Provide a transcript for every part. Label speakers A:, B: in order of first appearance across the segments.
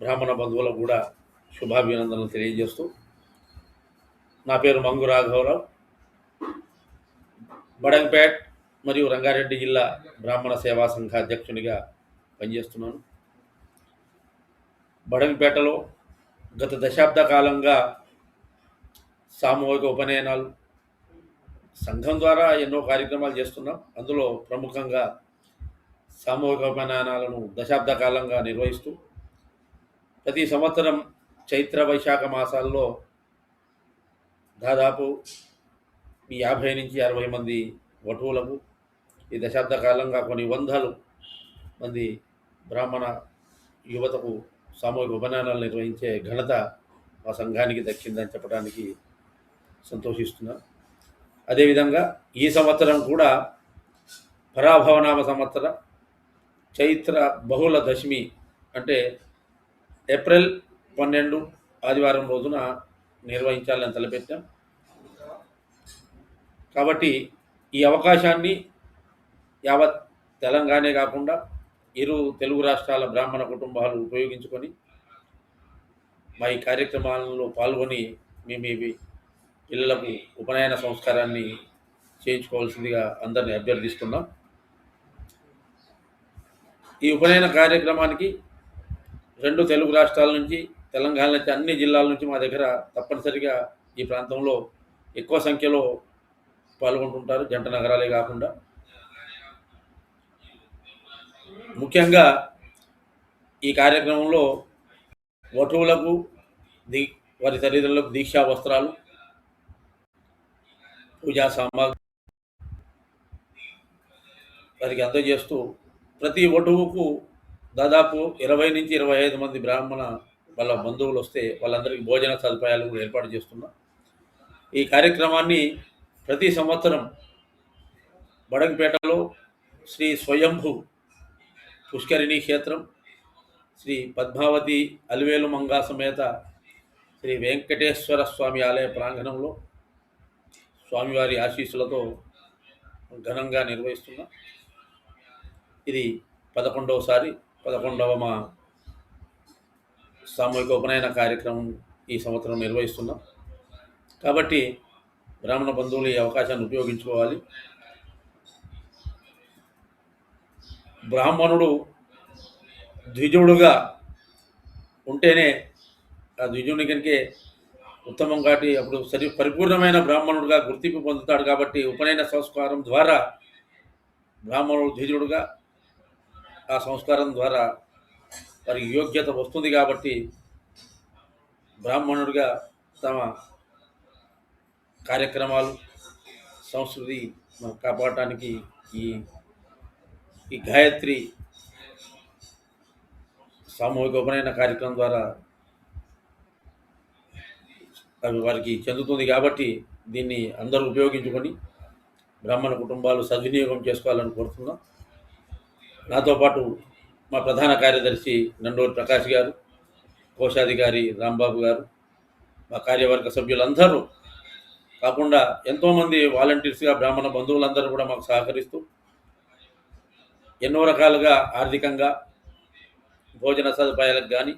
A: బ్రాహ్మణ బంధువులకు కూడా శుభాభినందనలు తెలియజేస్తూ నా పేరు మంగు రాఘవరావు. బడంపేట్ మరియు రంగారెడ్డి జిల్లా బ్రాహ్మణ సేవా సంఘ అధ్యక్షునిగా పనిచేస్తున్నాను. బడంపేటలో గత దశాబ్ద కాలంగా సామూహిక ఉపనయనాలు సంఘం ద్వారా ఎన్నో కార్యక్రమాలు చేస్తున్నాం. అందులో ప్రముఖంగా సామూహిక ఉపనయనాలను దశాబ్ద కాలంగా నిర్వహిస్తూ ప్రతి సంవత్సరం చైత్ర వైశాఖ మాసాల్లో దాదాపు యాభై నుంచి అరవై మంది వటువులకు ఈ దశాబ్ద కాలంగా కొన్ని వందలు మంది బ్రాహ్మణ యువతకు సామూహిక ఉపనయనాలు నిర్వహించే ఘనత మా సంఘానికి దక్కిందని చెప్పడానికి సంతోషిస్తున్నాను అదేవిధంగా ఈ సంవత్సరం కూడా పరాభవనామ సంవత్సర చైత్ర బహుళ దశమి అంటే ఏప్రిల్ పన్నెండు ఆదివారం రోజున నిర్వహించాలని తలపెట్టాం. కాబట్టి ఈ అవకాశాన్ని యావత్ తెలంగాణే కాకుండా ఇరు తెలుగు రాష్ట్రాల బ్రాహ్మణ కుటుంబాలు ఉపయోగించుకొని మా ఈ కార్యక్రమాలలో పాల్గొని మేము ఇవి పిల్లలకు ఉపనయన సంస్కారాన్ని చేయించుకోవాల్సిందిగా అందరిని అభ్యర్థిస్తున్నాం. ఈ ఉపనయన కార్యక్రమానికి రెండు తెలుగు రాష్ట్రాల నుంచి తెలంగాణ నుంచి అన్ని జిల్లాల నుంచి మా దగ్గర తప్పనిసరిగా ఈ ప్రాంతంలో ఎక్కువ సంఖ్యలో పాల్గొంటుంటారు. జంట నగరాలే కాకుండా. ముఖ్యంగా ఈ కార్యక్రమంలో వటువులకు దీ వారి తల్లిదండ్రులకు దీక్షా వస్త్రాలు పూజా సామాగ్రి వారికి అందజేస్తూ ప్రతి వటువుకు దాదాపు ఇరవై నుంచి ఇరవై ఐదు మంది బ్రాహ్మణ వాళ్ళ బంధువులు వస్తే వాళ్ళందరికీ భోజన సదుపాయాలు కూడా ఏర్పాటు చేస్తున్నాం. ఈ కార్యక్రమాన్ని ప్రతి సంవత్సరం బడంపేటలో శ్రీ స్వయంభు పుష్కరిణి క్షేత్రం శ్రీ పద్మావతి అలివేలు మంగా సమేత శ్రీ వెంకటేశ్వర స్వామి ఆలయ ప్రాంగణంలో స్వామివారి ఆశీస్సులతో ఘనంగా నిర్వహిస్తున్నాం. ఇది పదకొండవసారి. పదకొండవ మా సామూహిక ఉపనయన కార్యక్రమం ఈ సంవత్సరం నిర్వహిస్తున్నాం. కాబట్టి బ్రాహ్మణ బంధువులు ఈ అవకాశాన్ని ఉపయోగించుకోవాలి. బ్రాహ్మణుడు ద్విజుడుగా ఉంటేనే ఆ ద్విజుని కనుకే ఉత్తమం కాబట్టి అప్పుడు సరి పరిపూర్ణమైన బ్రాహ్మణుడుగా గుర్తింపు పొందుతాడు కాబట్టి ఉపనయన సంస్కారం ద్వారా బ్రాహ్మణుడు ద్విజుడుగా ఆ సంస్కారం ద్వారా వారికి యోగ్యత వస్తుంది కాబట్టి బ్రాహ్మణుడిగా తమ కార్యక్రమాలు సంస్కృతి కాపాడటానికి ఈ ఈ గాయత్రి సామూహిక ఉపనయన కార్యక్రమం ద్వారా అవి వారికి చెందుతుంది కాబట్టి దీన్ని అందరూ ఉపయోగించుకొని బ్రాహ్మణ కుటుంబాలు సద్వినియోగం చేసుకోవాలని కోరుతున్నాం. నాతో పాటు మా ప్రధాన కార్యదర్శి నండూరి ప్రకాష్ గారు కోశాధికారి రాంబాబు గారు మా కార్యవర్గ సభ్యులందరూ కాకుండా ఎంతోమంది వాలంటీర్స్గా బ్రాహ్మణ బంధువులందరూ కూడా మాకు సహకరిస్తూ ఎన్నో రకాలుగా ఆర్థికంగా భోజన సదుపాయాలకు కానీ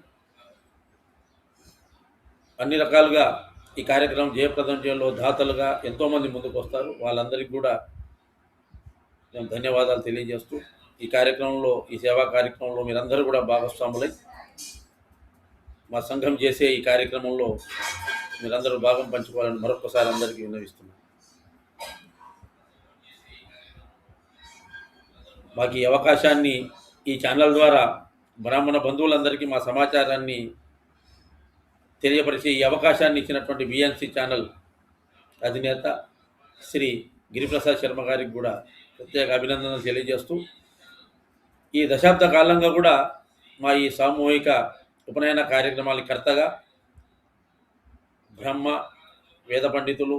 A: అన్ని రకాలుగా ఈ కార్యక్రమం జయప్రదం చేయడంలో దాతలుగా ఎంతోమంది ముందుకు వస్తారు వాళ్ళందరికీ కూడా మేము ధన్యవాదాలు తెలియజేస్తూ ఈ కార్యక్రమంలో ఈ సేవా కార్యక్రమంలో మీరందరూ కూడా భాగస్వాములై మా సంఘం చేసే ఈ కార్యక్రమంలో మీరందరూ భాగం పంచుకోవాలని మరొకసారి అందరికీ విన్నవిస్తున్నాను. మాకు ఈ అవకాశాన్ని ఈ ఛానల్ ద్వారా బ్రాహ్మణ బంధువులందరికీ మా సమాచారాన్ని తెలియపరిచే ఈ అవకాశాన్ని ఇచ్చినటువంటి బిఎన్సి ఛానల్ అధినేత శ్రీ గిరిప్రసాద్ శర్మ గారికి కూడా ప్రత్యేక అభినందనలు తెలియజేస్తూ ఈ దశాబ్ద కాలంగా కూడా మా ఈ సామూహిక ఉపనయన కార్యక్రమాల కర్తగా బ్రహ్మ వేద పండితులు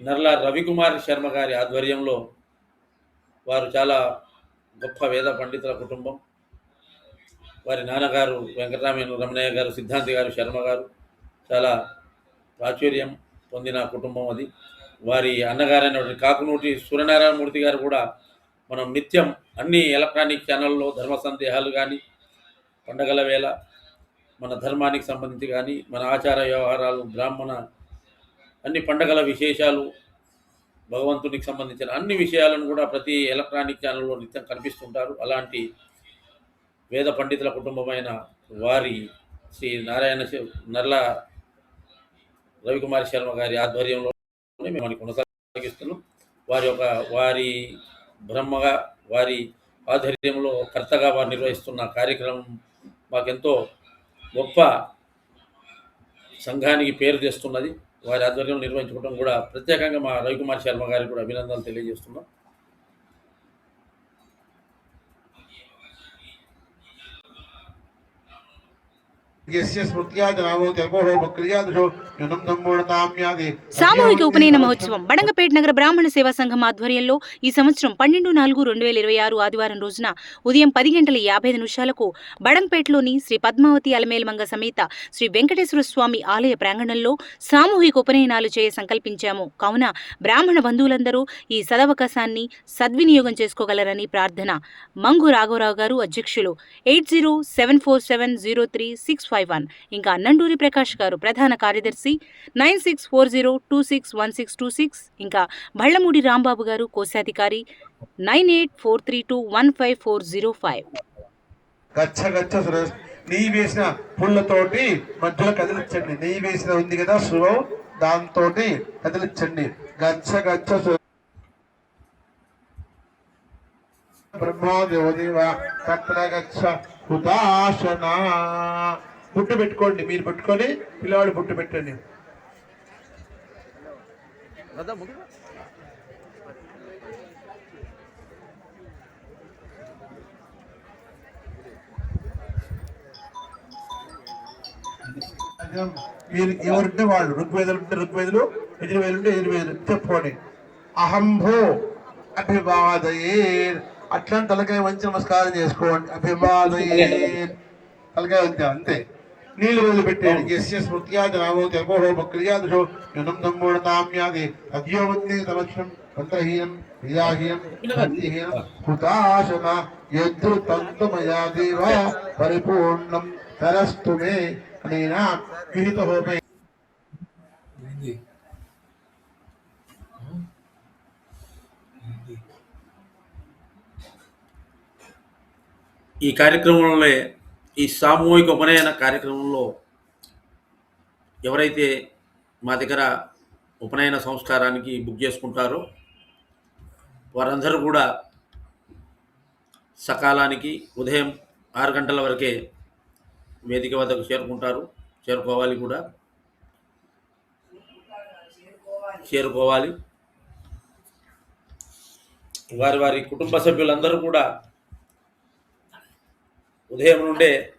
A: నర్ల రవికుమార్ శర్మ గారి ఆధ్వర్యంలో వారు చాలా గొప్ప వేద పండితుల కుటుంబం. వారి నాన్నగారు వెంకటరామయ్య రమణయ్య గారు సిద్ధాంతి గారు శర్మ గారు చాలా ప్రాచుర్యం పొందిన కుటుంబం అది. వారి అన్నగారైనటువంటి కాకునూటి సూర్యనారాయణమూర్తి గారు కూడా మనం నిత్యం అన్ని ఎలక్ట్రానిక్ ఛానల్లో ధర్మ సందేహాలు కానీ పండగల వేళ మన ధర్మానికి సంబంధించి కానీ మన ఆచార వ్యవహారాలు బ్రాహ్మణ అన్ని పండగల విశేషాలు భగవంతునికి సంబంధించిన అన్ని విషయాలను కూడా ప్రతి ఎలక్ట్రానిక్ ఛానల్లో నిత్యం కనిపిస్తుంటారు. అలాంటి వేద పండితుల కుటుంబమైన వారి శ్రీ నారాయణ నర్ల రవికుమార్ శర్మ గారి ఆధ్వర్యంలో మేము కొనసాగిస్తున్నాం. వారి యొక్క వారి బ్రహ్మగా వారి ఆధ్వర్యంలో కర్తగా వారు నిర్వహిస్తున్న కార్యక్రమం మాకెంతో గొప్ప సంఘానికి పేరు తెస్తున్నది. వారి ఆధ్వర్యంలో నిర్వహించుకోవడం కూడా ప్రత్యేకంగా మా రవికుమార్ శర్మ గారికి కూడా అభినందనలు తెలియజేస్తున్నాం.
B: సామూహిక ఉపనయన మహోత్సవం బడంగపేట నగర బ్రాహ్మణ సేవా సంఘం ఆధ్వర్యంలో ఈ సంవత్సరం పన్నెండు నాలుగు రెండు వేల ఇరవై ఆరు ఆదివారం రోజున ఉదయం పది గంటల యాభై ఐదు నిమిషాలకు బడంపేటలోని శ్రీ పద్మావతి అలమేల్మంగ సమేత శ్రీ వెంకటేశ్వర స్వామి ఆలయ ప్రాంగణంలో సామూహిక ఉపనయనాలు చేయ సంకల్పించాము. కావున బ్రాహ్మణ బంధువులందరూ ఈ సదవకాశాన్ని సద్వినియోగం చేసుకోగలరని ప్రార్థన. మంగు రాఘవరావు గారు అధ్యక్షులు. Eight zero seven four seven zero three six five five one. ఇంకా నండూరి ప్రకాష్ గారు ప్రధాన కార్యదర్శి nine six four zero two six one six two six. ఇంకా భళ్ళమూడి రాంబాబు గారు కోశాధికారి nine eight four three two one five four zero five.
C: గచ్చ గచ్చ సురేష్ నెయ్యి వేసిన పుల్లతోటి మధ్యలో కదిలించండి. నెయ్యి వేసిన ఉంది కదా శుభం దాంతో కదిలించండి. గచ్చ గచ్చ సు- బ్రహ్మాదేవదేవ తత్ర గచ్చ ఉదాసనా. పుట్టు పెట్టుకోండి మీరు పెట్టుకొని పిల్లవాడు పుట్టు పెట్టండి. మీరు ఎవరుంటే వాళ్ళు ఋగ్వేదులు ఉంటే ఋగ్వేదులు యజుర్వేదులు ఉంటే యజుర్వేదులు చెప్పుకోండి. అహంభో అభివాదయే. అట్లాంటి తలకాయ మంచి నమస్కారం చేసుకోండి. అభివాదయే. తలకాయ అంతే అంతే. నీళ్ళు వదిలి పెట్టేయండి ఎస్ ఎస్ స్మృత్యా జనామో తెగోహో బక్రియాదశో యునం నమ్మూఢతామ్యాది అద్యో వందే తమక్షం మంత్రహీనం క్రియాహీనం బుద్ధిహీనం హుతాశన యద్రు తంతుమయా దేవ పరిపూర్ణం తరస్తు మే అనేనా విహిత హోమే.
A: ఈ కార్యక్రమంలో ఈ సామూహిక ఉపనయన కార్యక్రమంలో ఎవరైతే మా దగ్గర ఉపనయన సంస్కారానికి బుక్ చేసుకుంటారో వారందరూ కూడా సకాలానికి ఉదయం ఆరు గంటల వరకే వేదిక వద్దకు చేరుకుంటారు. చేరుకోవాలి కూడా. చేరుకోవాలి. వారి వారి కుటుంబ సభ్యులందరూ కూడా ఉదయం నుండే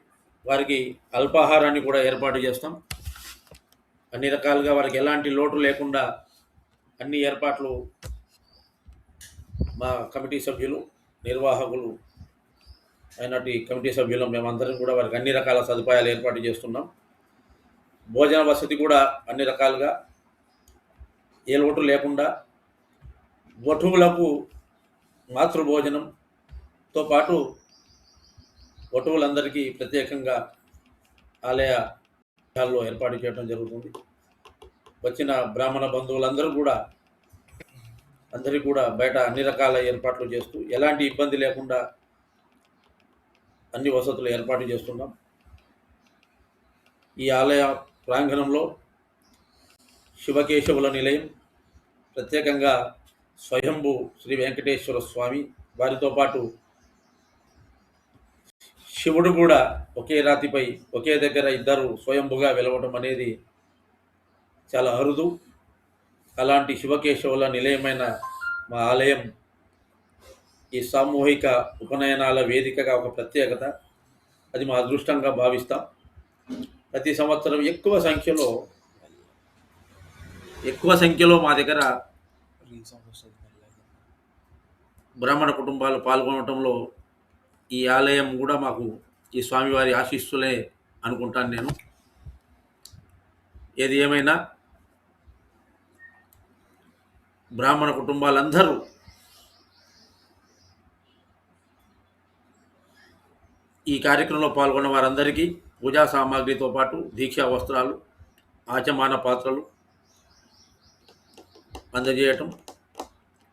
A: వారికి అల్పాహారాన్ని కూడా ఏర్పాటు చేస్తాం. అన్ని రకాలుగా వారికి ఎలాంటి లోటు లేకుండా అన్ని ఏర్పాట్లు మా కమిటీ సభ్యులు నిర్వాహకులు అయినటి కమిటీ సభ్యులు మేమందరం కూడా వారికి అన్ని రకాల సదుపాయాలు ఏర్పాటు చేస్తున్నాం. భోజన వసతి కూడా అన్ని రకాలుగా ఏ లోటు లేకుండా వటువులకు మాతృభోజనంతో పాటు వటువులందరికీ ప్రత్యేకంగా ఆలయ హాల్లో ఏర్పాటు చేయడం జరుగుతుంది. వచ్చిన బ్రాహ్మణ బంధువులందరూ కూడా అందరికీ కూడా బయట అన్ని రకాల ఏర్పాట్లు చేస్తూ ఎలాంటి ఇబ్బంది లేకుండా అన్ని వసతులు ఏర్పాటు చేస్తున్నాం. ఈ ఆలయ ప్రాంగణంలో శివకేశవుల నిలయం ప్రత్యేకంగా స్వయంభూ శ్రీ వెంకటేశ్వర స్వామి వారితో పాటు శివుడు కూడా ఒకే రాతిపై ఒకే దగ్గర ఇద్దరు స్వయంభుగా వెలవడం అనేది చాలా అరుదు. అలాంటి శివకేశవుల నిలయమైన మా ఆలయం ఈ సామూహిక ఉపనయనాల వేదికగా ఒక ప్రత్యేకత. అది మా అదృష్టంగా భావిస్తాం. ప్రతి సంవత్సరం ఎక్కువ సంఖ్యలో ఎక్కువ సంఖ్యలో మా దగ్గర బ్రాహ్మణ కుటుంబాలు పాల్గొనటంలో ఈ ఆలయం కూడా మాకు ఈ స్వామివారి ఆశీస్సులే అనుకుంటాను నేను. ఏది ఏమైనా బ్రాహ్మణ కుటుంబాలందరూ ఈ కార్యక్రమంలో పాల్గొన్న వారందరికీ పూజా సామాగ్రితో పాటు దీక్షా వస్త్రాలు ఆచమాన పాత్రలు అందజేయటం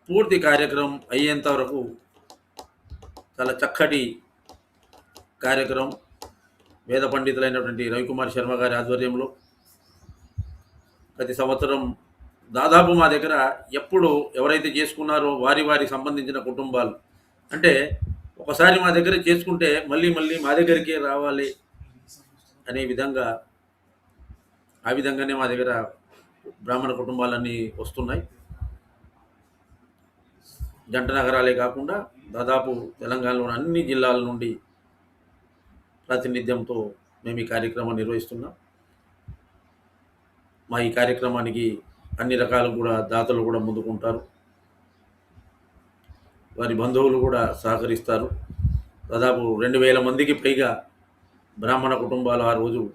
A: పూర్తి కార్యక్రమం అయ్యేంత వరకు చాలా చక్కటి కార్యక్రమం. వేద పండితులైనటువంటి రవికుమార్ శర్మ గారి ఆధ్వర్యంలో ప్రతి సంవత్సరం దాదాపు మా దగ్గర ఎప్పుడు ఎవరైతే చేసుకున్నారో వారి వారికి సంబంధించిన కుటుంబాలు. అంటే ఒకసారి మా దగ్గర చేసుకుంటే మళ్ళీ మళ్ళీ మా దగ్గరికే రావాలి అనే విధంగా ఆ విధంగానే మా దగ్గర బ్రాహ్మణ కుటుంబాలన్నీ వస్తున్నాయి. జంట నగరాలే కాకుండా దాదాపు తెలంగాణలోని అన్ని జిల్లాల నుండి ప్రాతినిధ్యంతో మేము ఈ కార్యక్రమం నిర్వహిస్తున్నాం. మా ఈ కార్యక్రమానికి అన్ని రకాలు కూడా దాతలు కూడా ముందుకుంటారు. వారి బంధువులు కూడా సహకరిస్తారు. దాదాపు రెండు వేల మందికి పైగా బ్రాహ్మణ కుటుంబాలు ఆ రోజు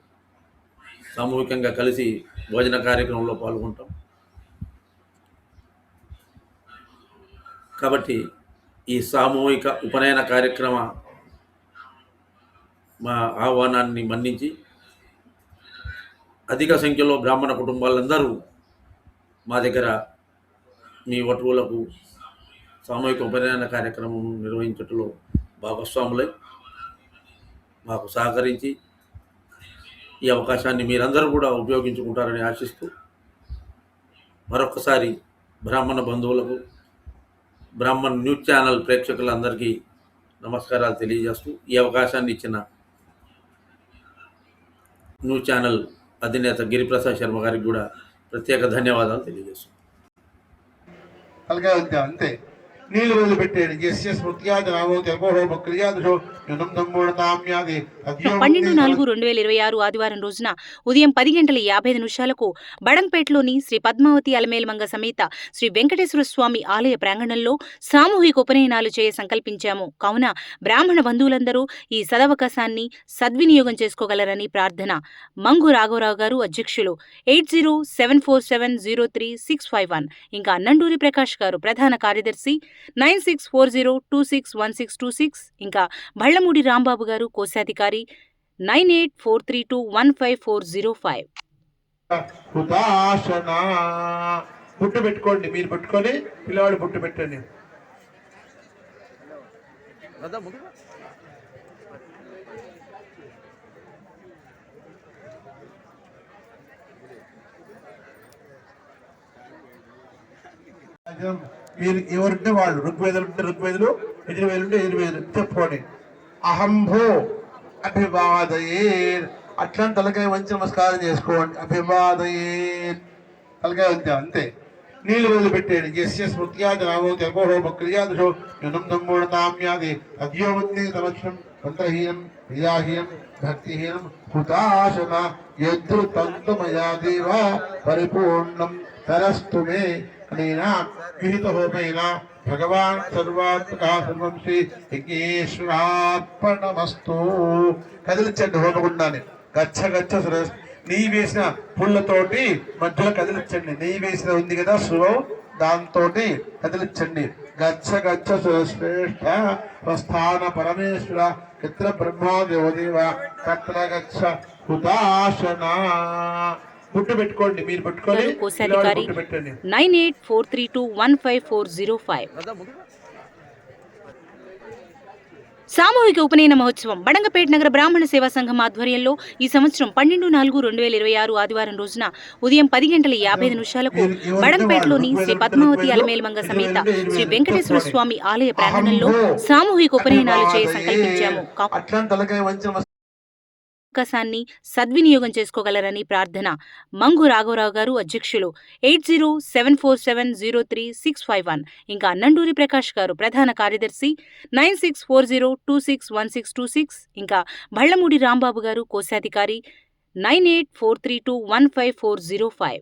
A: సామూహికంగా కలిసి భోజన కార్యక్రమంలో పాల్గొంటాం. కాబట్టి ఈ సామూహిక ఉపనయన కార్యక్రమ మా ఆహ్వానాన్ని మన్నించి అధిక సంఖ్యలో బ్రాహ్మణ కుటుంబాలందరూ మా దగ్గర మీ వటువులకు సామూహిక ఉపనయన కార్యక్రమం నిర్వహించటంలో భాగస్వాములై మాకు సహకరించి ఈ అవకాశాన్ని మీరందరూ కూడా ఉపయోగించుకుంటారని ఆశిస్తూ మరొకసారి బ్రాహ్మణ బంధువులకు బ్రాహ్మణ్ న్యూస్ ఛానల్ ప్రేక్షకులందరికీ నమస్కారాలు తెలియజేస్తూ ఈ అవకాశాన్ని ఇచ్చిన న్యూస్ ఛానల్ అధినేత గిరిప్రసాద్ శర్మ గారికి కూడా ప్రత్యేక ధన్యవాదాలు తెలియజేస్తున్నాను
C: అంతే అంతే. నీళ్ళు వదిలిపెట్టాడు
B: పన్నెండు నాలుగు రెండు వేల ఇరవై ఆరు ఆదివారం రోజున ఉదయం పది గంటల యాభై ఐదు నిమిషాలకు బడంపేటలోని శ్రీ పద్మావతి అలమేల్మంగ సమేత శ్రీ వెంకటేశ్వర స్వామి ఆలయ ప్రాంగణంలో సామూహిక ఉపనయనాలు చేయ సంకల్పించాము. కావున బ్రాహ్మణ బంధువులందరూ ఈ సదవకాశాన్ని సద్వినియోగం చేసుకోగలరని ప్రార్థన. మంగు రాఘవరావు గారు అధ్యక్షులు. Eight zero seven four seven zero three six five one. ఇంకా అన్నండూరి ప్రకాష్ గారు ప్రధాన కార్యదర్శి. Nine six four zero two six one six two six. ఇంకా భళ్ళమూడి రాంబాబు గారు కోశాధికారి nine eight four three two one five four zero five.
C: పుట్టు పెట్టుకోండి మీరు పెట్టుకొని పిల్లవాడు పుట్టు పెట్టండి. మీరు ఎవరుంటే వాళ్ళు ఋగ్వేదులు ఉంటే ఋగ్వేదులు యజుర్వేదులు ఉంటే యజుర్వేదులు చెప్పుకోండి. అహంభో అభివాదయే. అట్లా తలకాయ మంచి నమస్కారం చేసుకోండి. అభివాదయే. తలకాయ అంతే అంతే. నీళ్ళు వదిలిపెట్టేది ఎస్య స్మృత్యాది రామో తెగోహో జనం యునం నమ్మూడతామ్యాది అద్యోమంది తలక్షణం మంత్రహీనం క్రియాహీనం భక్తిహీనం హుతాశన యద్రుతంతుమయా దేవ పరిపూర్ణం తరస్తు మే అనేనా విహిత హోమైన భగవాన్ సర్వాత్మక సర్వం శ్రీ కదిలించండి హోమగుండాన్ని. గచ్చ గచ్చ సురేష్ నెయ్యి వేసిన పుల్లతోటి మధ్యలో కదిలించండి నెయ్యి వేసిన ఉంది కదా శుభం దాంతో కదిలించండి గచ్చ గచ్చ శ్రేష్ఠ ప్రస్థాన పరమేశ్వర ఇతర బ్రహ్మా దేవదేవ కత్ర గచ్చ హుతాశన పుట్టు పెట్టుకోండి మీరు పెట్టుకొని
B: కోశాధికారి nine eight four three two one five four zero five. సామూహిక ఉపనయన మహోత్సవం బడంగపేట నగర బ్రాహ్మణ సేవా సంఘం ఆధ్వర్యంలో ఈ సంవత్సరం పన్నెండు నాలుగు రెండు వేల ఇరవై ఆరు ఆదివారం రోజున ఉదయం పది గంటల యాభై ఐదు నిమిషాలకు బడంగపేటలోని శ్రీ పద్మావతి అలమేల్మంగ సమేత శ్రీ వెంకటేశ్వర స్వామి ఆలయ ప్రాంగణంలో సామూహిక ఉపనయనాలు చేయ సంకల్పించాము కావున
C: అట్లా తలకాయ మంచి నమస్కారం
B: అవకాశాన్ని సద్వినియోగం చేసుకోగలరని ప్రార్థన. మంగు రాఘవరావు గారు అధ్యక్షులు. Eight zero seven four seven zero three six five one. ఇంకా అన్నండూరి ప్రకాష్ గారు ప్రధాన కార్యదర్శి. Nine six four zero two six one six two six. ఇంకా భళ్ళమూడి రాంబాబు గారు కోశాధికారి. Nine eight four three two one five four zero five.